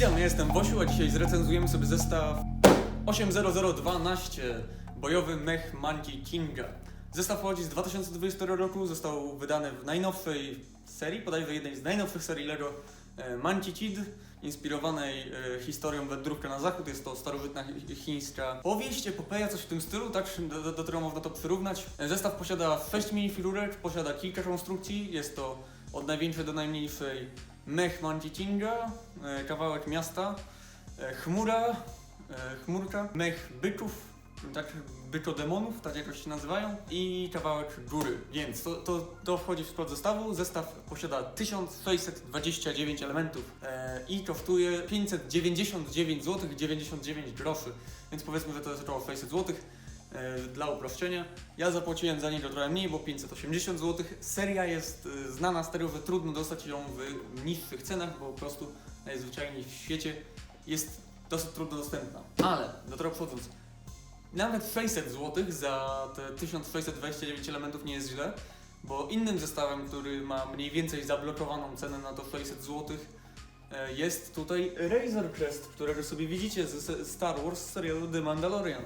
Witam, ja jestem Wosiu, a dzisiaj zrecenzujemy sobie zestaw 80012 bojowy mech Monkey Kinga. Zestaw pochodzi z 2020 roku, został wydany w najnowszej serii, bodajże jednej z najnowszych serii LEGO e, Monkey Kid, inspirowanej e, historią Wędrówka na zachód. Jest to starożytna chi- chińska powieść, epopeja, coś w tym stylu, tak, do, do, do którego można to przyrównać. E, Zestaw posiada 6 minifigurek, posiada kilka konstrukcji, jest to od największej do najmniejszej mech Monkey Kinga, e, kawałek miasta, e, chmura, e, chmurka, mech byczów, tak, byczodemonów, tak jakoś się nazywają, i kawałek góry. Więc to, to, to wchodzi w skład zestawu. Zestaw posiada 1629 elementów e, i kosztuje 599 zł 99 groszy, więc powiedzmy, że to jest około 600 zł. E, Dla uproszczenia. Ja zapłaciłem za niego trochę mniej, bo 580 zł. Seria jest e, znana że trudno dostać ją w niższych cenach, bo po prostu najzwyczajniej w świecie jest dosyć trudno dostępna. Ale do tego przechodząc, nawet 600 zł za te 1629 elementów nie jest źle, bo innym zestawem, który ma mniej więcej zablokowaną cenę na to 600 zł, e, jest tutaj Razor Crest, którego sobie widzicie z z Star Wars serialu The Mandalorian.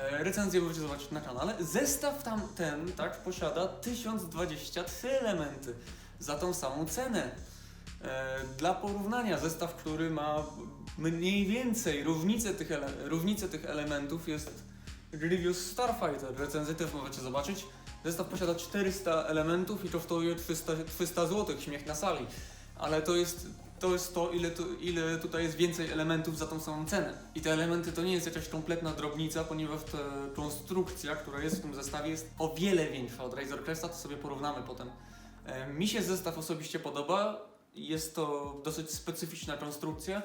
E, Recenzję możecie zobaczyć na kanale. Zestaw tamten, tak, posiada 1023 elementy za tą samą cenę. E, Dla porównania, zestaw, który ma mniej więcej równicę tych, równicę tych elementów jest Grievous Starfighter. Recenzję też możecie zobaczyć. Zestaw posiada 400 elementów i kosztuje 300, 300 zł, śmiech na sali. Ale to jest to, jest to ile, tu, ile tutaj jest więcej elementów za tą samą cenę. I te elementy to nie jest jakaś kompletna drobnica, ponieważ ta konstrukcja, która jest w tym zestawie jest o wiele większa od Razor Cresta, to sobie porównamy potem. E, Mi się zestaw osobiście podoba. Jest to dosyć specyficzna konstrukcja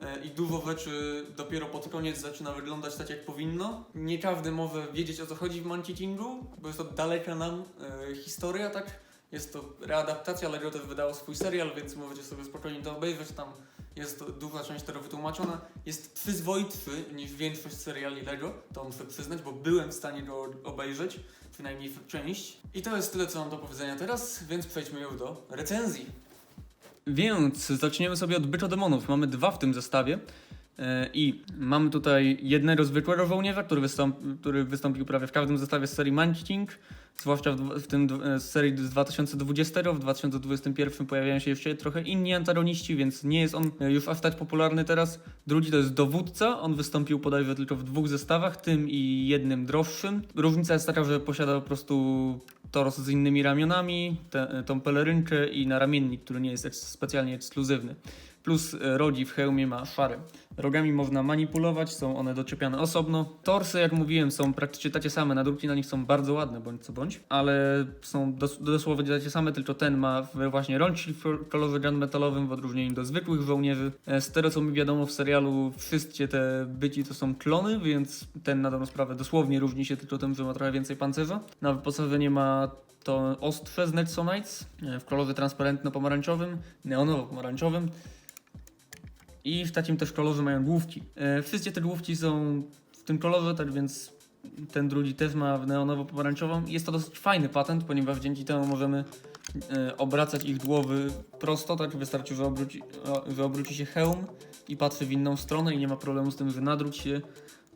e, i dużo rzeczy dopiero pod koniec zaczyna wyglądać tak jak powinno. Nie każdy może wiedzieć o co chodzi w Monkey Kingu, bo jest to daleka nam e, historia, tak? Jest to readaptacja, Lego też wydało swój serial, więc możecie sobie spokojnie to obejrzeć. Tam jest duża część tego wytłumaczona. Jest przyzwoitszy niż większość seriali Lego, to muszę przyznać, bo byłem w stanie go obejrzeć, przynajmniej część. I to jest tyle, co mam do powiedzenia teraz, więc przejdźmy już do recenzji. Więc zaczniemy sobie od Byczo Demonów. Mamy dwa w tym zestawie. E, I mamy tutaj jednego zwykłego żołnierza, który, który wystąpił prawie w każdym zestawie z serii Monkey King, zwłaszcza w, w tym e, z serii z 2020. W 2021 pojawiają się jeszcze trochę inni antagoniści, więc nie jest on e, już aż tak popularny teraz. Drugi to jest dowódca, on wystąpił bodajże tylko w dwóch zestawach, tym i jednym droższym. Różnica jest taka, że posiada po prostu tors z innymi ramionami, te, tą pelerynkę i naramiennik, który nie jest specjalnie ekskluzywny. Plus e, rogi w hełmie ma szary. Rogami można manipulować, są one doczepiane osobno. Torsy, jak mówiłem, są praktycznie takie same, nadruki na nich są bardzo ładne, bądź co bądź, ale są dos- dosłownie takie same, tylko ten ma właśnie rączki kolorze gunmetalowym w odróżnieniu do zwykłych żołnierzy. E, Z tego co mi wiadomo w serialu, wszystkie te byci to są klony, więc ten na dobrą sprawę dosłownie różni się tylko tym, że ma trochę więcej pancerza. Na wyposażenie ma to ostrze z Nexonites e, w kolorze transparentno-pomarańczowym, neonowo-pomarańczowym. I w takim też kolorze mają główki. E, wszystkie te główki są w tym kolorze, tak więc ten drugi też ma w neonowo-pomarańczową. Jest to dosyć fajny patent, ponieważ dzięki temu możemy e, obracać ich głowy prosto, tak wystarczy, że obróci, że obróci się hełm i patrzy w inną stronę i nie ma problemu z tym, że nadróg się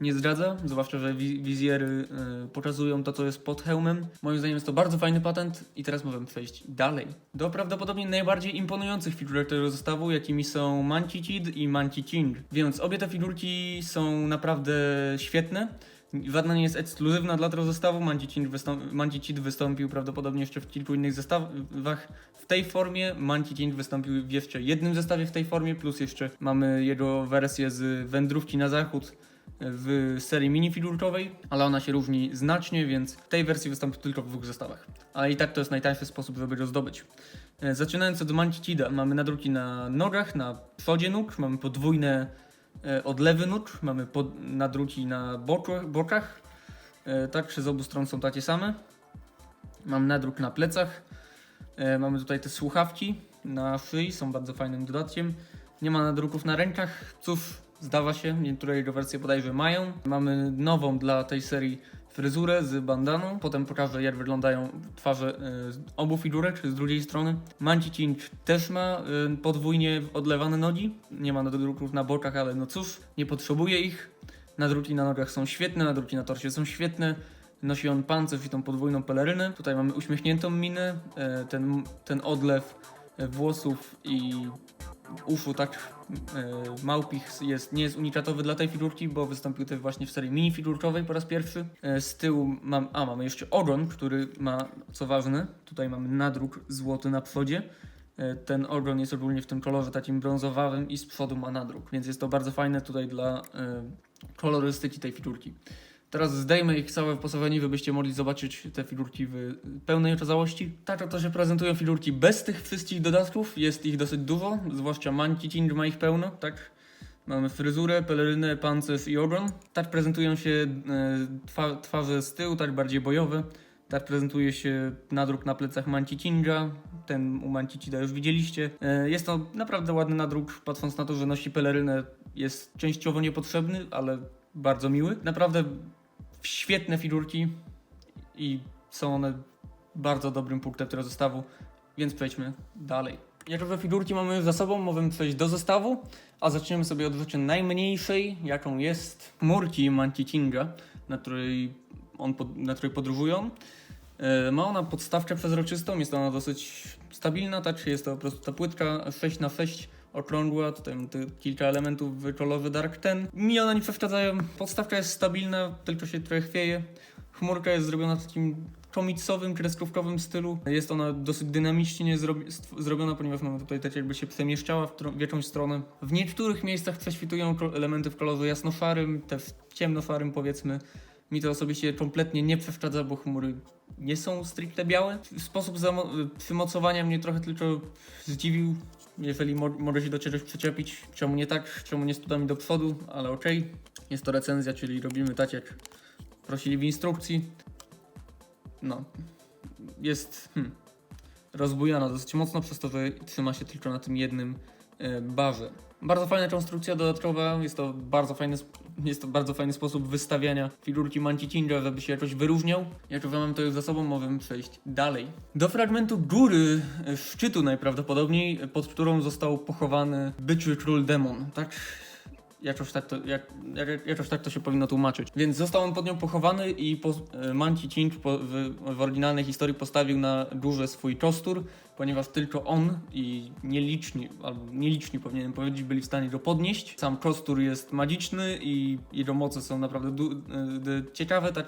nie zdradza, zwłaszcza, że wi- wizjery e, pokazują to, co jest pod hełmem. Moim zdaniem jest to bardzo fajny patent i teraz możemy przejść dalej. Do prawdopodobnie najbardziej imponujących figurek tego zestawu, jakimi są Kid i King. Więc obie te figurki są naprawdę świetne. Żadna nie jest ekskluzywna dla tego zestawu. Monkey Kid, wystąp- Monkey Kid wystąpił prawdopodobnie jeszcze w kilku innych zestawach w tej formie. King wystąpił w jeszcze jednym zestawie w tej formie, plus jeszcze mamy jego wersję z wędrówki na zachód w serii minifigurkowej, ale ona się różni znacznie, więc w tej wersji wystąpi tylko w dwóch zestawach. Ale i tak to jest najtańszy sposób, żeby go zdobyć. E, Zaczynając od Monkey Kida, mamy nadruki na nogach, na przodzie nóg, mamy podwójne e, odlewy nóg, mamy pod, nadruki na bokach, bokach. E, tak, z obu stron są takie same. Mam nadruk na plecach. Mamy tutaj te słuchawki na szyi, są bardzo fajnym dodatkiem. Nie ma nadruków na rękach. Cóż, zdawa się, niektóre jego wersje bodajże mają. Mamy nową dla tej serii fryzurę z bandaną. Potem pokażę, jak wyglądają twarze z obu figurek, z drugiej strony. Manci Cinch też ma y, podwójnie odlewane nogi. Nie ma nadruków na bokach, ale no cóż, nie potrzebuje ich. Nadruki na nogach są świetne, nadruki na torsie są świetne. Nosi on pancerz i tą podwójną pelerynę. Tutaj mamy uśmiechniętą minę, e, ten, ten odlew e, włosów i uszu tak e, małpich jest, nie jest unikatowy dla tej figurki, bo wystąpił też właśnie w serii mini figurkowej po raz pierwszy. E, z tyłu mam, a mamy jeszcze ogon, który ma, co ważne, tutaj mamy nadruk złoty na przodzie. E, Ten ogon jest ogólnie w tym kolorze takim brązowawym i z przodu ma nadruk, więc jest to bardzo fajne tutaj dla kolorystyki tej figurki. Teraz zdejmę ich całe wyposażenie, żebyście mogli zobaczyć te figurki w pełnej okazałości. Tak oto się prezentują figurki bez tych wszystkich dodatków. Jest ich dosyć dużo, zwłaszcza Monkey King ma ich pełno, tak? Mamy fryzurę, pelerynę, pancerz i ogon. Tak prezentują się e, twa, twarze z tyłu, tak bardziej bojowe. Tak prezentuje się nadruk na plecach Manci Kinga. Ten u Manci Cida już widzieliście. E, Jest to naprawdę ładny nadruk, patrząc na to, że nosi pelerynę. Jest częściowo niepotrzebny, ale bardzo miły. Naprawdę świetne figurki i są one bardzo dobrym punktem tego zestawu, więc przejdźmy dalej. Jako, że figurki mamy już za sobą, możemy przejść do zestawu, a zaczniemy sobie od rzeczy najmniejszej, jaką jest chmurki Manticinga, na której, on pod, na której podróżują. E, Ma ona podstawkę przezroczystą, jest ona dosyć stabilna, tak? Jest to po prostu ta płytka 6 na 6 okrągła, tutaj mam kilka elementów w kolorze Dark Ten. Mi one nie przeszkadzają, podstawka jest stabilna, tylko się trochę chwieje. Chmurka jest zrobiona w takim komiksowym, kreskówkowym stylu. Jest ona dosyć dynamicznie zrobiona, ponieważ mamy tutaj tak jakby się przemieszczała w, w jakąś stronę. W niektórych miejscach prześwitują elementy w kolorze jasnoszarym, też ciemnoszarym powiedzmy. Mi to osobiście kompletnie nie przeszkadza, bo chmury nie są stricte białe. Sposób przymocowania mnie trochę tylko zdziwił. Jeżeli mo- mogę się do czegoś przyczepić, czemu nie tak, czemu nie studami do przodu, ale okej. Jest to recenzja, czyli robimy tak jak prosili w instrukcji. No. Jest hmm, rozbujana dosyć mocno przez to, że trzyma się tylko na tym jednym barze. Bardzo fajna konstrukcja dodatkowa, jest to bardzo fajny, jest to bardzo fajny sposób wystawiania figurki Manticinga, żeby się jakoś wyróżniał. Jak że mamy to już za sobą, możemy przejść dalej. Do fragmentu góry e, szczytu najprawdopodobniej, e, pod którą został pochowany byczły król demon, tak? Jakoś tak, to, jak, jak, jakoś tak to się powinno tłumaczyć. Więc został on pod nią pochowany i po, e, Manci Cinch w, w oryginalnej historii postawił na górze swój kostur, ponieważ tylko on i nieliczni, albo nieliczni powinienem powiedzieć, byli w stanie go podnieść. Sam kostur jest magiczny i jego moce są naprawdę e, ciekawe, tak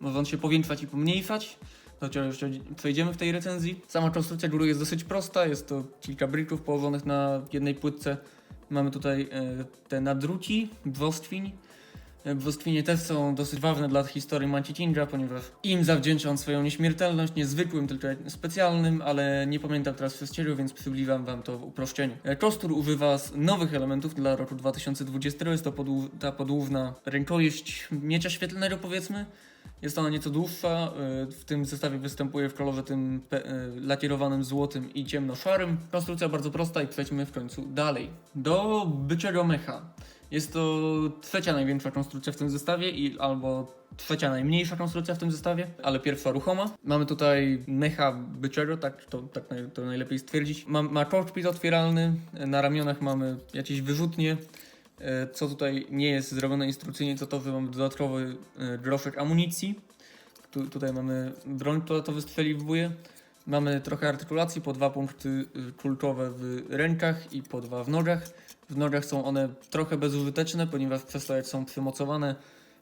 może on się powiększać i pomniejszać. Do czego jeszcze przejdziemy w tej recenzji. Sama konstrukcja góry jest dosyć prosta, jest to kilka brików położonych na jednej płytce. Mamy tutaj e, te nadruci, brzostwiń. E, Brzostwinie też są dosyć ważne dla historii Manticinga, ponieważ im zawdzięcza on swoją nieśmiertelność, niezwykłym, tylko specjalnym, ale nie pamiętam teraz wszystkiego, więc przybliżam wam to w uproszczeniu. E, Kostur używa nowych elementów dla roku 2020, jest to podłu- ta podłużna rękojeść miecza świetlnego powiedzmy. Jest ona nieco dłuższa, y, w tym zestawie występuje w kolorze tym y, lakierowanym złotym i ciemnoszarym. Konstrukcja bardzo prosta i przejdźmy w końcu dalej. Do byczego mecha. Jest to trzecia największa konstrukcja w tym zestawie i albo trzecia najmniejsza konstrukcja w tym zestawie, ale pierwsza ruchoma. Mamy tutaj mecha byczego, tak to, tak to najlepiej stwierdzić. Ma, ma cockpit otwieralny, na ramionach mamy jakieś wyrzutnie, Co tutaj nie jest zrobione instrukcyjnie, to to, że mamy dodatkowy e, groszek amunicji. Tu, tutaj mamy broń, która to wystrzeliwuje. Mamy trochę artykulacji, po dwa punkty y, kulkowe w rękach i po dwa w nogach. W nogach są one trochę bezużyteczne, ponieważ przez to jak są przymocowane,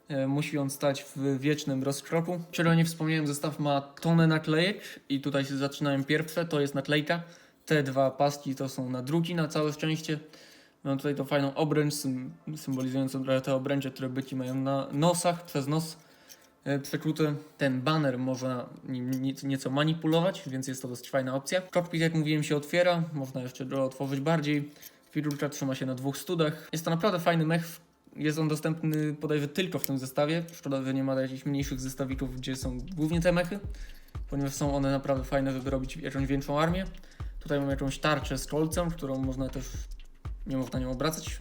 e, musi on stać w wiecznym rozkroku. Czego nie wspomniałem, zestaw ma tonę naklejek i tutaj się zaczynają pierwsze, to jest naklejka. Te dwa paski to są nadruki na całe szczęście. Mam tutaj tą fajną obręcz sym- symbolizującą trochę te obręcze, które byki mają na nosach, przez nos e, przekute. Ten banner można nim nie- nieco manipulować, więc jest to dosyć fajna opcja. Cockpit, jak mówiłem, się otwiera, można jeszcze go otworzyć bardziej. Figurka trzyma się na dwóch studach. Jest to naprawdę fajny mech. Jest on dostępny bodajże tylko w tym zestawie. Szkoda, że nie ma jakichś mniejszych zestawików, gdzie są głównie te mechy, ponieważ są one naprawdę fajne, żeby robić jakąś większą armię. Tutaj mam jakąś tarczę z kolcem, którą można też nie można nią obracać,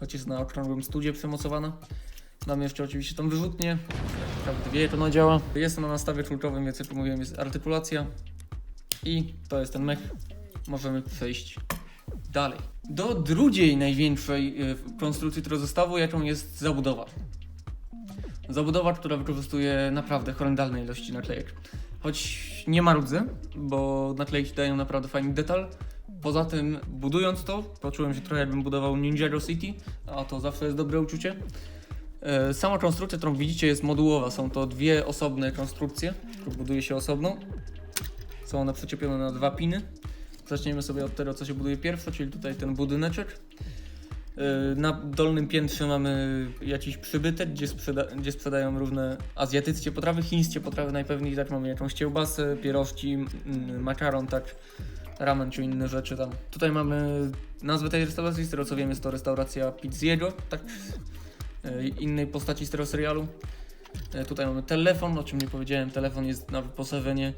choć jest na okrągłym studzie przemocowana. Mamy jeszcze oczywiście tą wyrzutnię. Prawdopodobnie jak ona działa. Jest ona na stawie kluczowym, więc jak mówiłem, jest artykulacja. I to jest ten mech. Możemy przejść dalej. Do drugiej największej y, konstrukcji zestawu, jaką jest zabudowa. Zabudowa, która wykorzystuje naprawdę horrendalne ilości naklejek. Choć nie marudzę, bo naklejki dają naprawdę fajny detal. Poza tym, budując to, poczułem się trochę jakbym budował Ninjago City, a to zawsze jest dobre uczucie. E, Sama konstrukcja, którą widzicie, jest modułowa. Są to dwie osobne konstrukcje, które buduje się osobno. Są one przyczepione na dwa piny. Zaczniemy sobie od tego, co się buduje pierwsze, czyli tutaj ten budyneczek. E, Na dolnym piętrze mamy jakiś przybytek, gdzie, sprzeda gdzie sprzedają różne azjatyckie potrawy, chińskie potrawy najpewniej, tak mamy jakąś kiełbasę, pierożki, mm, makaron, tak, ramen czy inne rzeczy tam. Tutaj mamy nazwę tej restauracji, z tego co wiem jest to restauracja Pizziego, tak, e, innej postaci z tego serialu. E, Tutaj mamy telefon, o czym nie powiedziałem, telefon jest na wyposażenie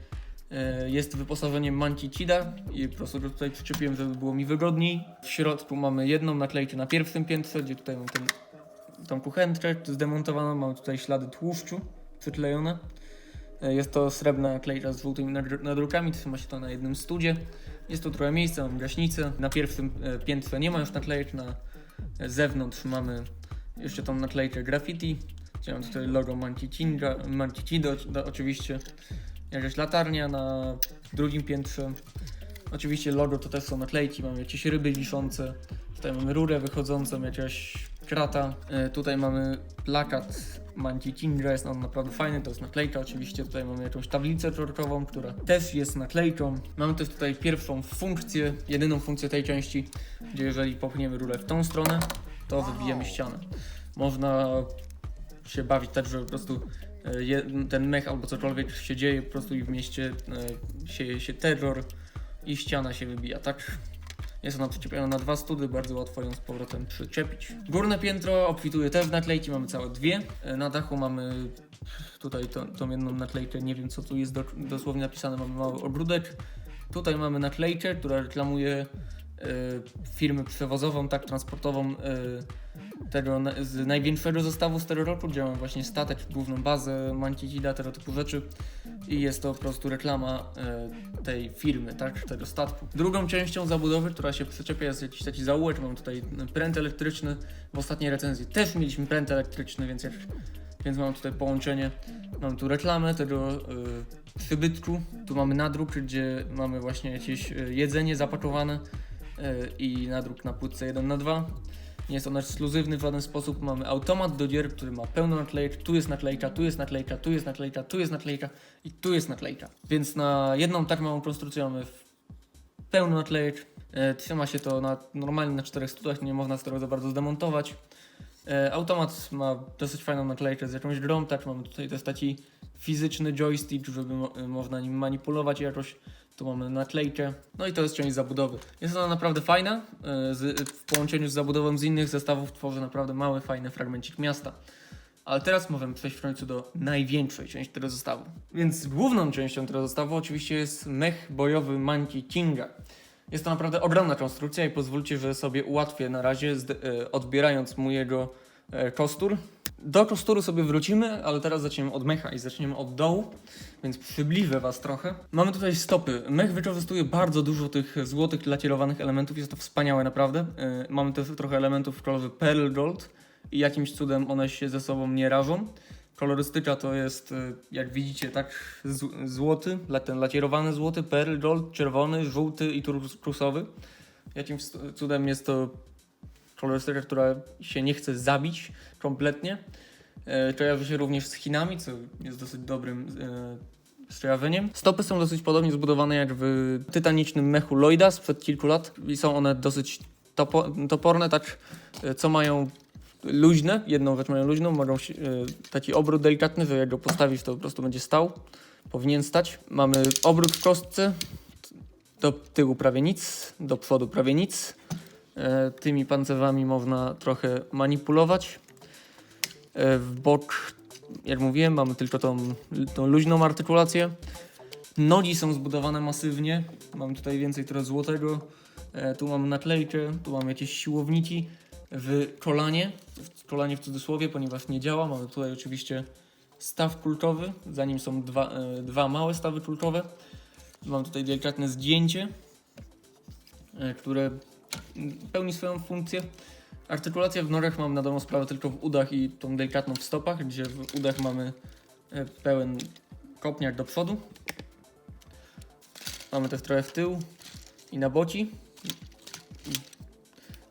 E, Jest wyposażenie Manticida i po prostu go tutaj przyczepiłem, żeby było mi wygodniej. W środku mamy jedną naklejkę na pierwszym piętrze, gdzie tutaj mam ten, tą kuchenkę zdemontowaną, mam tutaj ślady tłuszczu przyklejone. E, Jest to srebrna naklejka z nadru- nadrukami, trzyma się to na jednym studzie. Jest tu trochę miejsca, mam gaśnicę. Na pierwszym e, piętrze nie ma już naklejek, na zewnątrz mamy jeszcze tą naklejkę graffiti. Gdzie mam tutaj logo Manticinga, Manticido do- oczywiście jakaś latarnia na drugim piętrze. Oczywiście logo to też są naklejki, mamy jakieś ryby wiszące. Tutaj mamy rurę wychodzącą, jakaś krata. E, tutaj mamy plakat Manci Kinga, jest on naprawdę fajny, to jest naklejka oczywiście. Tutaj mamy jakąś tablicę czorkową, która też jest naklejką. Mamy też tutaj pierwszą funkcję, jedyną funkcję tej części, gdzie jeżeli popchniemy rurę w tą stronę, to wybijemy ścianę. Można się bawić tak, że po prostu e, ten mech albo cokolwiek się dzieje po prostu i w mieście e, sieje się terror i ściana się wybija, tak? Jest ona przyczepiona na dwa study, bardzo łatwo ją z powrotem przyczepić. Górne piętro obfituje też w naklejki, mamy całe dwie. E, Na dachu mamy tutaj tą, tą jedną naklejkę, nie wiem co tu jest do, dosłownie napisane, mamy mały ogródek. Tutaj mamy naklejkę, która reklamuje firmę przewozową, tak, transportową e, tego z największego zestawu gdzie mamy właśnie statek, główną bazę, Manticida, tego typu rzeczy. I jest to po prostu reklama e, tej firmy, tak, tego statku. Drugą częścią zabudowy, która się przyczepia jest jakiś taki zaułek, mam tutaj pręt elektryczny, w ostatniej recenzji. Też mieliśmy pręt elektryczny, więc, jak, więc mam tutaj połączenie, mam tu reklamę tego e, przybytku, tu mamy nadruk, gdzie mamy właśnie jakieś e, jedzenie zapakowane. e, i nadruk na płytce 1 na 2 nie jest on ekskluzywny w żaden sposób. Mamy automat do gier, który ma pełno naklejek. Tu jest naklejka, tu jest naklejka, tu jest naklejka, tu jest naklejka i tu jest naklejka. Więc na jedną tak małą konstrukcję mamy pełno naklejek. E, trzyma się to na, normalnie na czterech studach, nie można z tego za bardzo zdemontować. E, automat ma dosyć fajną naklejkę z jakąś grą, tak mamy tutaj też taki fizyczny joystick, żeby mo- e, można nim manipulować jakoś. Tu mamy naklejkę. No i to jest część zabudowy. Jest ona naprawdę fajna. e, Z, w połączeniu z zabudową z innych zestawów tworzy naprawdę mały, fajny fragmencik miasta. Ale teraz możemy przejść w końcu do największej części tego zestawu. Więc główną częścią tego zestawu oczywiście jest mech bojowy Monkey Kinga. Jest to naprawdę ogromna konstrukcja i pozwólcie, że sobie ułatwię na razie, e, odbierając mu jego e, kostur. Do kosturu sobie wrócimy, ale teraz zaczniemy od mecha i zaczniemy od dołu, więc przybliżę Was trochę. Mamy tutaj stopy. Mech wykorzystuje bardzo dużo tych złotych lacierowanych elementów, jest to wspaniałe naprawdę. E, Mamy też trochę elementów w kolorze Pearl Gold i jakimś cudem one się ze sobą nie rażą. Kolorystyka to jest, e, jak widzicie, tak złoty, ten lacierowany złoty, Pearl Gold, czerwony, żółty i turkusowy. Jakimś cudem jest to kolorystyka, która się nie chce zabić kompletnie. E, Kojarzy się również z Chinami, co jest dosyć dobrym e, przejawieniem. Stopy są dosyć podobnie zbudowane jak w tytanicznym mechu Lloyda sprzed kilku lat i są one dosyć topo toporne, tak e, co mają luźne, jedną rzecz mają luźną, mogą e, taki obrót delikatny, że jak go postawisz to po prostu będzie stał, powinien stać. Mamy obrót w kostce, do tyłu prawie nic, do przodu prawie nic. E, tymi pancerzami można trochę manipulować. E, w bok, jak mówiłem, mamy tylko tą, tą luźną artykulację. Nogi są zbudowane masywnie. Mam tutaj więcej trochę złotego. E, tu mamy naklejkę, tu mamy jakieś siłowniki w kolanie. szkolenie w cudzysłowie, ponieważ nie działa. Mamy tutaj oczywiście staw kultowy, za nim są dwa, dwa małe stawy kultowe. Mam tutaj delikatne zdjęcie, które pełni swoją funkcję. Artykulacja w norach mam na dobrą sprawę tylko w udach i tą delikatną w stopach, gdzie w udach mamy e, pełen kopniak do przodu. Mamy też trochę w tył i na boci.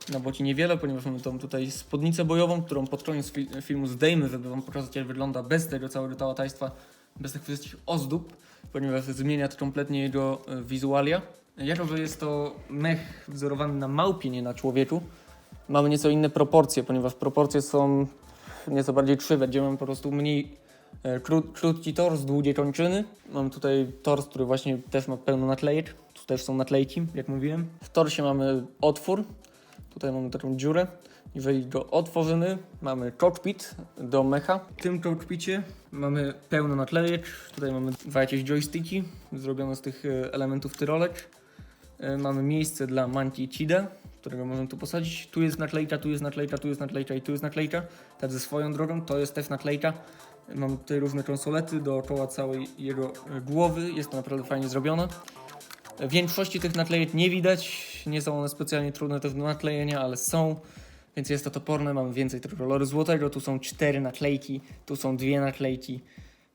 Na boci niewiele, ponieważ mamy tą tutaj spódnicę bojową, którą pod koniec fi- filmu zdejmy, żeby wam pokazać jak wygląda bez tego całego tałatajstwa, bez tych wszystkich ozdób, ponieważ zmienia to kompletnie jego e, wizualia. Jako, że jest to mech wzorowany na małpie, nie na człowieku, mamy nieco inne proporcje, ponieważ proporcje są nieco bardziej krzywe, gdzie mamy po prostu mniej e, kró- krótki tors, długie kończyny. Mam tutaj tors, który właśnie też ma pełno naklejek. Tu też są naklejki, jak mówiłem. W torsie mamy otwór. Tutaj mamy taką dziurę. Jeżeli go otworzymy, mamy cockpit do mecha. W tym cockpicie mamy pełno naklejek. Tutaj mamy dwa jakieś joysticki zrobione z tych e, elementów tyrolek. E, Mamy miejsce dla Manti Cida, którego możemy tu posadzić. Tu jest naklejka, tu jest naklejka, tu jest naklejka i tu jest naklejka. Tak ze swoją drogą, to jest też naklejka. Mamy tutaj różne konsolety dookoła całej jego e, głowy. Jest to naprawdę fajnie zrobione. W większości tych naklejek nie widać. Nie są one specjalnie trudne do naklejenia, ale są. Więc jest to toporne. Mamy więcej tego koloru złotego. Tu są cztery naklejki, tu są dwie naklejki.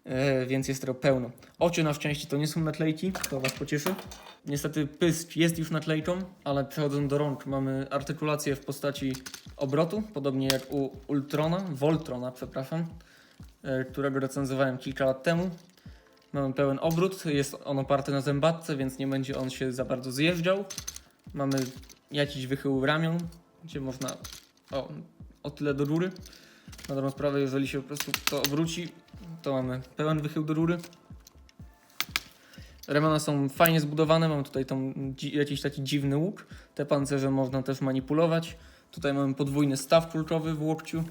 E, więc jest tego pełno. Oczy na szczęście to nie są naklejki, to Was pocieszy. Niestety pysk jest już naklejką, ale przechodząc do rąk mamy artykulację w postaci obrotu, podobnie jak u Ultrona, Voltrona, przepraszam, e, którego recenzowałem kilka lat temu. Mamy pełen obrót, jest on oparty na zębatce, więc nie będzie on się za bardzo zjeżdżał. Mamy jakiś wychył ramion, gdzie można o, o tyle do rury. Na dobrą sprawę, jeżeli się po prostu to obróci, to mamy pełen wychył do rury. Ramiona są fajnie zbudowane, mam tutaj dzi- jakiś taki dziwny łuk. Te pancerze można też manipulować. Tutaj mamy podwójny staw kulkowy w łokciu,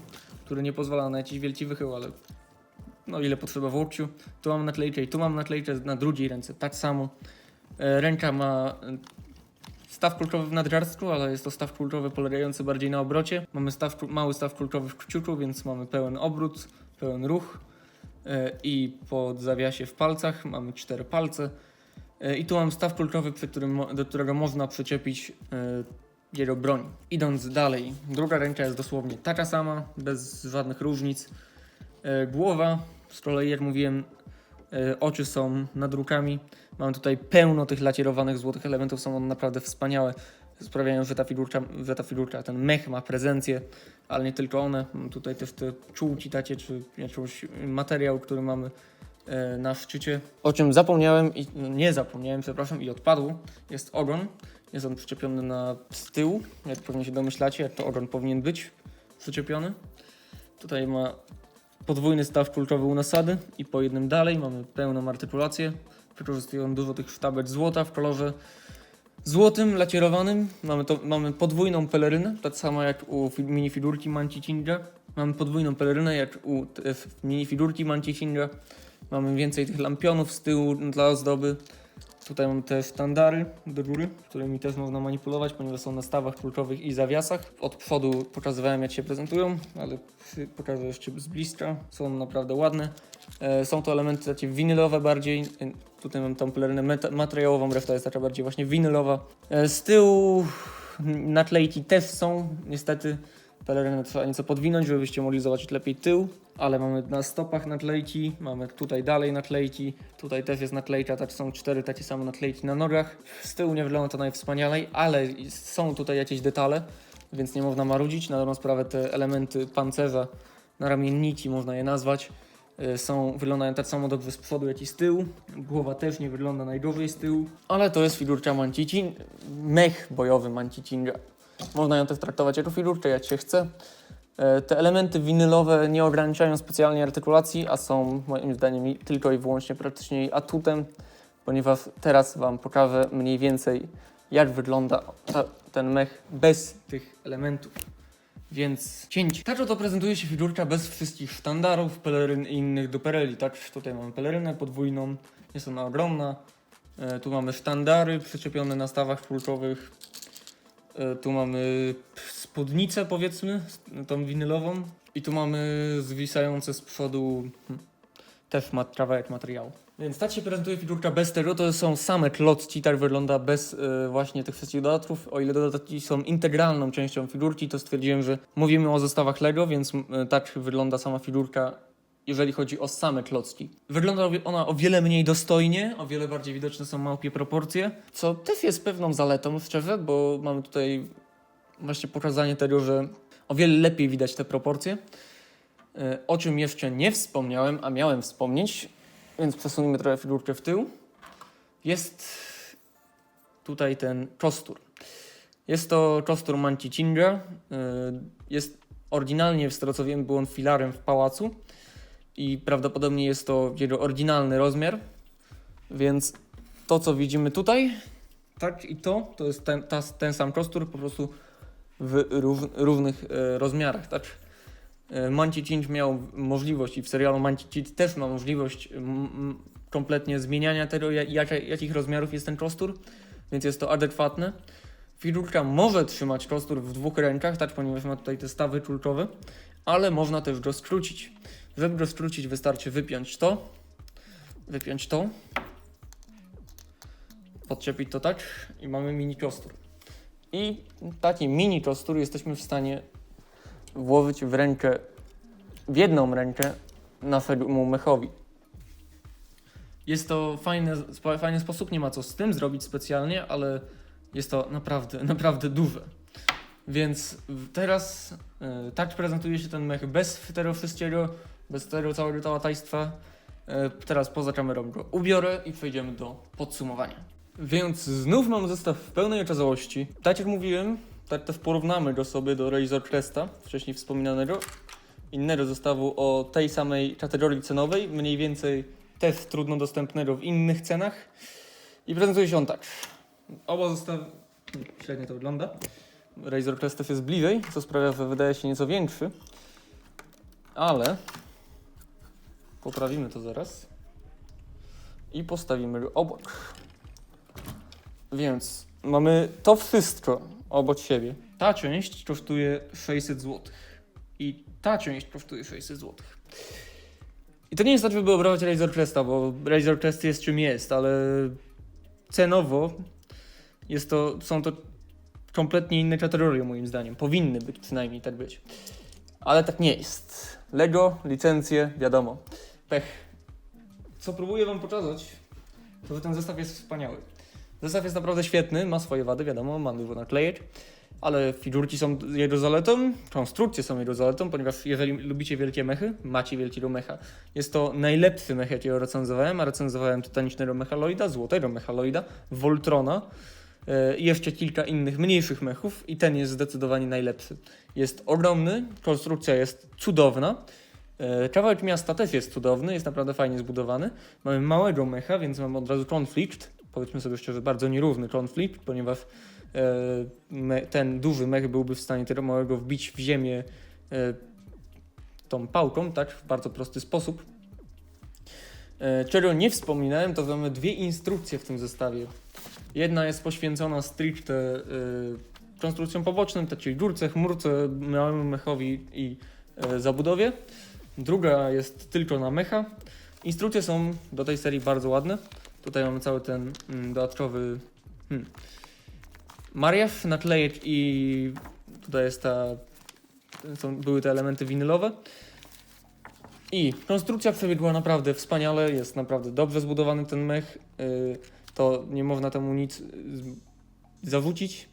który nie pozwala na jakiś wielki wychył, ale no ile potrzeba w łokciu. Tu mam naklejkę i tu mam naklejkę na drugiej ręce, tak samo. E, Ręka ma e, staw kulkowy w nadgarstku, ale jest to staw kulkowy polegający bardziej na obrocie. Mamy staw, mały staw kulkowy w kciuku, więc mamy pełen obrót, pełen ruch. E, I po zawiasie w palcach mamy cztery palce. E, I tu mam staw kulkowy, którym, do którego można przyczepić e, jego broń. Idąc dalej, druga ręka jest dosłownie taka sama, bez żadnych różnic. Głowa, z kolei jak mówiłem, oczy są nadrukami. Mam tutaj pełno tych lacierowanych złotych elementów, są one naprawdę wspaniałe. Sprawiają, że ta figurka, że ta figurka, ten mech ma prezencję, ale nie tylko one. Tutaj też te czułki tacie, czy jakiś materiał, który mamy e, na szczycie. O czym zapomniałem i no nie zapomniałem, przepraszam, i odpadł, jest ogon. Jest on przyczepiony na z tyłu, jak pewnie się domyślacie, jak to ogon powinien być przyczepiony. Tutaj ma podwójny staw kulkowy u nasady i po jednym dalej mamy pełną artykulację. Wykorzystują dużo tych sztabek złota w kolorze złotym, lacierowanym. Mamy, to, mamy podwójną pelerynę, tak samo jak u fi- minifigurki Manticinga. Mamy podwójną pelerynę jak u minifigurki Manticinga. Mamy więcej tych lampionów z tyłu dla ozdoby. Tutaj mam te sztandary do góry, którymi też można manipulować, ponieważ są na stawach kulkowych i zawiasach. Od przodu pokazywałem jak się prezentują, ale pokażę jeszcze z bliska. Są naprawdę ładne. E, Są to elementy takie winylowe bardziej. E, Tutaj mam meta- materiałową, reszta jest taka bardziej właśnie winylowa. E, Z tyłu naklejki też są, niestety. Pelerynę nieco podwinąć, żebyście mogli zobaczyć lepiej tył, ale mamy na stopach naklejki, mamy tutaj dalej naklejki, tutaj też jest naklejka, tak są cztery takie same naklejki na nogach. Z tyłu nie wygląda to najwspanialej, ale są tutaj jakieś detale, więc nie można marudzić. Na dobrą sprawę te elementy pancerza na ramienniki, można je nazwać, y, są, wyglądają tak samo dobrze z przodu, jak i z tyłu. Głowa też nie wygląda najgorzej z tyłu, ale to jest figurka Mancicin, mech bojowy Mancicinga. Można ją też traktować jako figurkę, jak się chce. E, Te elementy winylowe nie ograniczają specjalnie artykulacji, a są moim zdaniem tylko i wyłącznie praktycznie jej atutem, ponieważ teraz Wam pokażę mniej więcej jak wygląda ta, ten mech bez tych elementów. Więc cięcie. Tak oto prezentuje się figurka bez wszystkich sztandarów, peleryn i innych dupereli. Tak, tutaj mamy pelerynę podwójną, jest ona ogromna. E, tu mamy sztandary przyczepione na stawach kulkowych. E, Tu mamy spódnicę, powiedzmy, tą winylową. I tu mamy zwisające z przodu hmm, też mat, kawałek materiału. Więc tak się prezentuje figurka bez tego. To są same klocki, tak wygląda bez e, właśnie tych wszystkich dodatków. O ile dodatki są integralną częścią figurki, to stwierdziłem, że mówimy o zestawach Lego, więc e, tak wygląda sama figurka jeżeli chodzi o same klocki. Wygląda ona o wiele mniej dostojnie, o wiele bardziej widoczne są małpie proporcje, co też jest pewną zaletą, szczerze, bo mamy tutaj właśnie pokazanie tego, że o wiele lepiej widać te proporcje. E, O czym jeszcze nie wspomniałem, a miałem wspomnieć, więc przesunijmy trochę figurkę w tył. Jest tutaj ten kostur. Jest to kostur Manticinga. E, Jest oryginalnie, co wiem, był on filarem w pałacu i prawdopodobnie jest to jego oryginalny rozmiar, więc to co widzimy tutaj, tak i to, to jest ten, ta, ten sam kostur, po prostu w rów, równych e, rozmiarach, tak. E, Manci Cinch miał możliwość i w serialu Manci Cinch też ma możliwość m, kompletnie zmieniania tego, ja- jak, jakich rozmiarów jest ten kostur, więc jest to adekwatne. Figurka może trzymać kostur w dwóch rękach, tak, ponieważ ma tutaj te stawy kulczowe, ale można też go skrócić. Żeby go skrócić, wystarczy wypiąć to, wypiąć to, podczepić to tak i mamy mini kostur. I taki mini kostur jesteśmy w stanie włożyć w rękę, w jedną rękę naszemu mechowi. Jest to fajny, fajny sposób, nie ma co z tym zrobić specjalnie, ale jest to naprawdę, naprawdę duże. Więc teraz e, tak prezentuje się ten mech bez tego wszystkiego, bez tego całego tałataństwa. E, teraz poza kamerą go ubiorę i przejdziemy do podsumowania. Więc znów mam zestaw w pełnej okazałości. Tak jak mówiłem, tak też porównamy go sobie do Razor Cresta, wcześniej wspominanego, innego zestawu o tej samej kategorii cenowej, mniej więcej też trudno dostępnego w innych cenach. I prezentuje się on tak. Oba zestawy... Średnio to wygląda. Razor Crest też jest bliżej, co sprawia, że wydaje się nieco większy. Ale poprawimy to zaraz i postawimy go obok. Więc mamy to wszystko obok siebie. Ta część kosztuje 600 zł i ta część kosztuje 600 zł. I to nie jest tak, żeby obrażać Razor Cresta, bo Razor Crest jest czym jest, ale cenowo jest to, są to kompletnie inne kategorie moim zdaniem. Powinny być przynajmniej tak być. Ale tak nie jest. Lego, licencje, wiadomo. Pech. Co próbuję wam pokazać, to że ten zestaw jest wspaniały. Zestaw jest naprawdę świetny, ma swoje wady, wiadomo, ma dużo naklejek, ale figurki są jego zaletą, konstrukcje są jego zaletą, ponieważ jeżeli lubicie wielkie mechy, macie wielkiego mecha. Jest to najlepszy mech, jakiego recenzowałem, a recenzowałem tytanicznego mechaloida, złotego mechaloida, Voltrona, e, i jeszcze kilka innych mniejszych mechów i ten jest zdecydowanie najlepszy. Jest ogromny, konstrukcja jest cudowna. E, Kawałek miasta też jest cudowny, jest naprawdę fajnie zbudowany. Mamy małego mecha, więc mamy od razu konflikt. Powiedzmy sobie szczerze, bardzo nierówny konflikt, ponieważ e, ten duży mech byłby w stanie tego małego wbić w ziemię e, tą pałką, tak, w bardzo prosty sposób. Czego nie wspominałem, to mamy dwie instrukcje w tym zestawie. Jedna jest poświęcona stricte konstrukcjom pobocznym, takiej górce, chmurce, małemu mechowi i zabudowie. Druga jest tylko na mecha. Instrukcje są do tej serii bardzo ładne. Tutaj mamy cały ten mm, dodatkowy hmm, mariaż, naklejek i tutaj jest ta, są, były te elementy winylowe. I konstrukcja przebiegła naprawdę wspaniale, jest naprawdę dobrze zbudowany ten mech. y, to nie można temu nic y, zarzucić.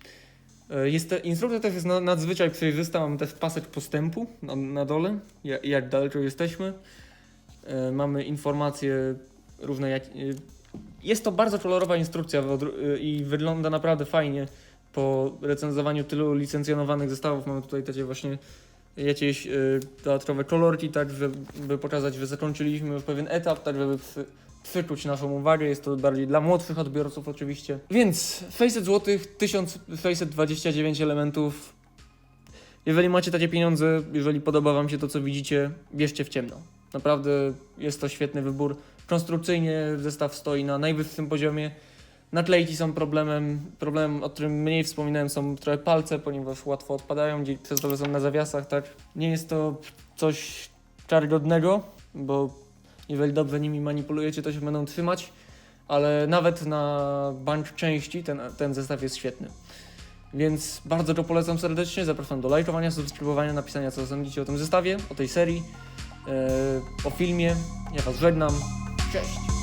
Y, Jest instrukcja też jest na, nadzwyczaj przejrzysta, mamy też pasek postępu na, na dole, jak, jak daleko jesteśmy. Y, Mamy informacje równe jak... y, Jest to bardzo kolorowa instrukcja i wygląda naprawdę fajnie po recenzowaniu tylu licencjonowanych zestawów. Mamy tutaj takie właśnie jakieś dodatkowe kolorki, tak żeby pokazać, że zakończyliśmy już pewien etap, tak żeby przy, przyczuć naszą uwagę. Jest to bardziej dla młodszych odbiorców oczywiście. Więc 600 zł, 1629 elementów. Jeżeli macie takie pieniądze, jeżeli podoba Wam się to, co widzicie, bierzcie w ciemno. Naprawdę jest to świetny wybór. Konstrukcyjnie zestaw stoi na najwyższym poziomie. Naklejki są problemem, problemem, o którym mniej wspominałem, są trochę palce, ponieważ łatwo odpadają, przez to, że są na zawiasach, tak. Nie jest to coś czargodnego, bo jeżeli dobrze nimi manipulujecie, to się będą trzymać, ale nawet na bunch części ten, ten zestaw jest świetny. Więc bardzo to polecam serdecznie, zapraszam do lajkowania, subskrybowania, napisania co sądzicie o tym zestawie, o tej serii, e, o filmie. Ja Was żegnam, cześć!